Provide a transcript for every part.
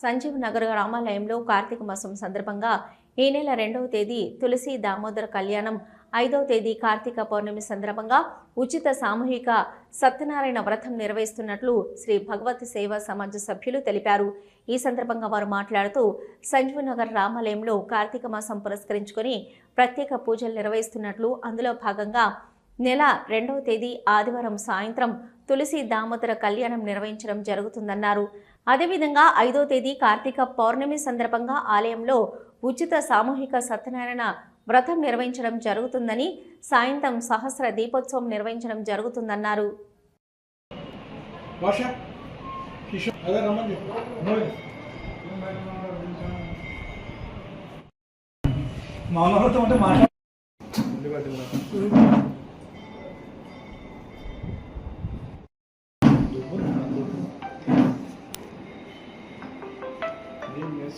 సంజీవ్ నగర్ రామాలయంలో కార్తీక మాసం సందర్భంగా ఈ నెల రెండవ తేదీ తులసి దామోదర కళ్యాణం ఐదవ తేదీ కార్తీక పౌర్ణమి సందర్భంగా ఉచిత సామూహిక సత్యనారాయణ వ్రతం నిర్వహిస్తున్నట్లు శ్రీ భగవత్ సేవా సమాజ సభ్యులు తెలిపారు. ఈ సందర్భంగా వారు మాట్లాడుతూ సంజీవ్ నగర్ రామాలయంలో కార్తీక మాసం పురస్కరించుకొని ప్రత్యేక పూజలు నిర్వహిస్తున్నట్లు అందులో భాగంగా నెల రెండవ తేదీ ఆదివారం సాయంత్రం తులసి దామోదర కళ్యాణం నిర్వహించడం జరుగుతుందన్నారు. అదేవిధంగా ఐదో తేదీ కార్తీక పౌర్ణమి సందర్భంగా ఆలయంలో ఉచిత సామూహిక సత్యనారాయణ వ్రతం నిర్వహించడం జరుగుతుందని సాయంత్రం సహస్ర దీపోత్సవం నిర్వహించడం జరుగుతుందన్నారు. మౌనవ్రతం అంటే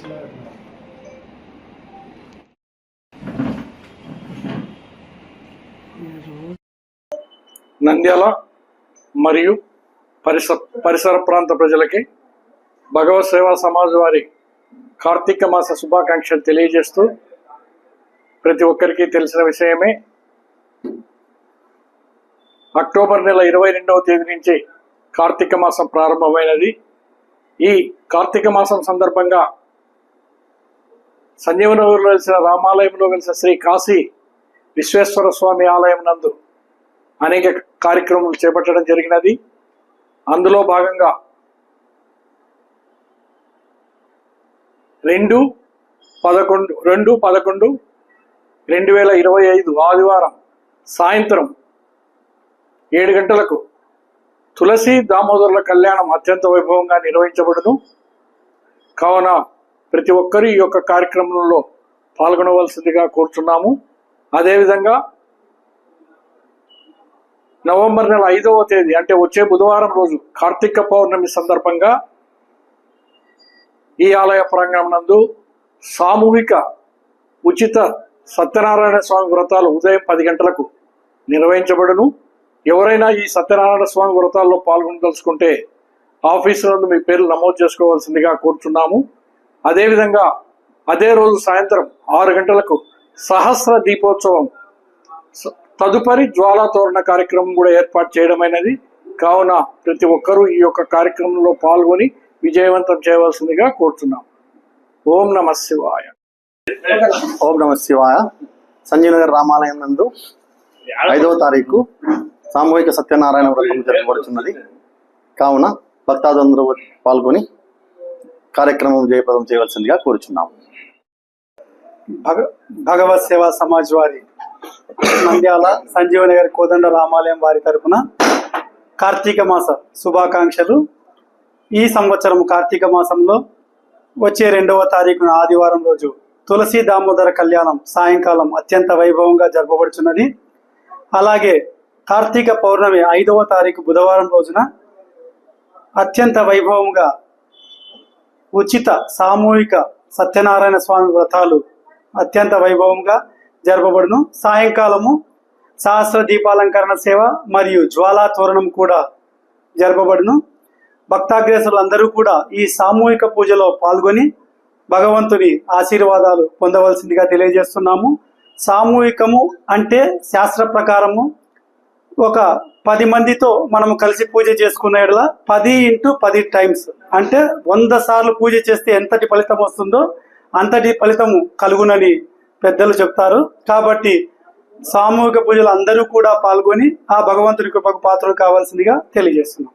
నంద్యాల మరియు పరిసర పరిసర ప్రాంత ప్రజలకి భగవత్ సేవా సమాజ్ వారి కార్తీక మాస శుభాకాంక్షలు తెలియజేస్తూ ప్రతి ఒక్కరికి తెలిసిన విషయమే. అక్టోబర్ నెల ఇరవై రెండవ తేదీ నుంచి కార్తీక మాసం ప్రారంభమైనది. ఈ కార్తీక మాసం సందర్భంగా సంజీవనగర్లో వెలిసిన రామాలయంలో వెలిసిన శ్రీ కాశీ విశ్వేశ్వర స్వామి ఆలయం నందు అనేక కార్యక్రమాలు చేపట్టడం జరిగినది. అందులో భాగంగా రెండు పదకొండు రెండు పదకొండు రెండు వేల ఇరవై ఐదు ఆదివారం సాయంత్రం ఏడు గంటలకు తులసి దామోదరుల కళ్యాణం అత్యంత వైభవంగా నిర్వహించబడును. కావున ప్రతి ఒక్కరూ ఈ యొక్క కార్యక్రమంలో పాల్గొనవలసిందిగా కోరుచున్నాము. అదేవిధంగా నవంబర్ నెల ఐదవ తేదీ అంటే వచ్చే బుధవారం రోజు కార్తీక పౌర్ణమి సందర్భంగా ఈ ఆలయ ప్రాంగణం నందు సామూహిక ఉచిత సత్యనారాయణ స్వామి వ్రతాలు ఉదయం పది గంటలకు నిర్వహించబడును. ఎవరైనా ఈ సత్యనారాయణ స్వామి వ్రతాల్లో పాల్గొనదలుచుకుంటే ఆఫీసు నందు మీ పేర్లు నమోదు చేసుకోవాల్సిందిగా కోరుచున్నాము. అదేవిధంగా అదే రోజు సాయంత్రం ఆరు గంటలకు సహస్ర దీపోత్సవం. తదుపరి జ్వాలాతోరణ కార్యక్రమం కూడా ఏర్పాటు చేయడమైనది. కావున ప్రతి ఒక్కరూ ఈ యొక్క కార్యక్రమంలో పాల్గొని విజయవంతం చేయవలసిందిగా కోరుతున్నాం. ఓం నమ శివాయ. ఓం నమ శివాయ. సంజయనగర్ రామాలయం నందు ఐదవ తారీఖు సామూహిక సత్యనారాయణ వ్రతం జరగబడుతున్నది కావున భక్తాదులందరూ పాల్గొని కార్యక్రమం జయప్రదం చేయవలసిందిగా కోరుచున్నాము భగ భగవత్ సేవా సమాజ్ వారి నంద్యాల సంజీవనగర్ కోదండ రామాలయం వారి తరపున కార్తీక మాస శుభాకాంక్షలు. ఈ సంవత్సరం కార్తీక మాసంలో వచ్చే రెండవ తారీఖున ఆదివారం రోజు తులసి దామోదర కళ్యాణం సాయంకాలం అత్యంత వైభవంగా జరపబడుచున్నది. అలాగే కార్తీక పౌర్ణమి ఐదవ తారీఖు బుధవారం రోజున అత్యంత వైభవంగా ఉచిత సామూహిక సత్యనారాయణ స్వామి వ్రతాలు అత్యంత వైభవంగా జరపబడును. సాయంకాలము సహస్ర దీపాలంకరణ సేవ మరియు జ్వాలా తోరణం కూడా జరపబడును. భక్తాగ్రేసులందరూ కూడా ఈ సామూహిక పూజలో పాల్గొని భగవంతుని ఆశీర్వాదాలు పొందవలసిందిగా తెలియజేస్తున్నాము. సామూహికము అంటే శాస్త్ర ప్రకారము ఒక పది మందితో మనం కలిసి పూజ చేసుకున్న ఎడల పది ఇంటూ పది టైమ్స్. అంటే వంద సార్లు పూజ చేస్తే ఎంతటి ఫలితం వస్తుందో అంతటి ఫలితము కలుగునని పెద్దలు చెప్తారు. కాబట్టి సామూహిక పూజలు అందరూ కూడా పాల్గొని ఆ భగవంతుని కృపకు పాత్రలు కావాల్సిందిగా తెలియజేస్తున్నాం.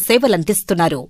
సేవలందిస్తున్నారు.